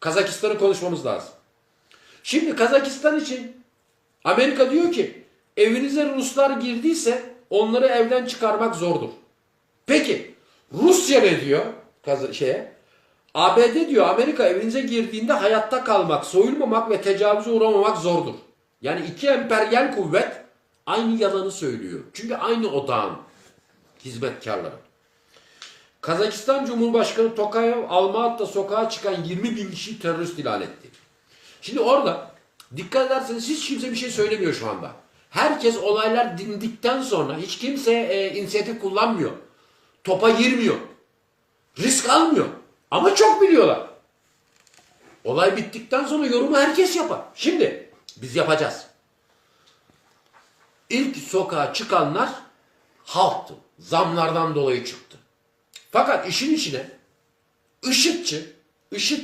Kazakistan'ı konuşmamız lazım. Şimdi Kazakistan için Amerika diyor ki evinize Ruslar girdiyse onları evden çıkarmak zordur. Peki Rusya ne diyor Kaz- şeye? ABD diyor Amerika evinize girdiğinde hayatta kalmak, soyulmamak ve tecavüze uğramamak zordur. Yani iki emperyal kuvvet aynı yalanı söylüyor. Çünkü aynı odağın hizmetkarları. Kazakistan Cumhurbaşkanı Tokayev Almaat'ta sokağa çıkan 20 bin kişi terörist ilan etti. Şimdi orada dikkat ederseniz hiç kimse bir şey söylemiyor şu anda. Herkes olaylar dindikten sonra hiç kimse e, inisiyatif kullanmıyor. Topa girmiyor. Risk almıyor. Ama çok biliyorlar. Olay bittikten sonra yorumu herkes yapar. Şimdi biz yapacağız. İlk sokağa çıkanlar halktı. Zamlardan dolayı çıktı. Fakat işin içine IŞİD'çi, IŞİD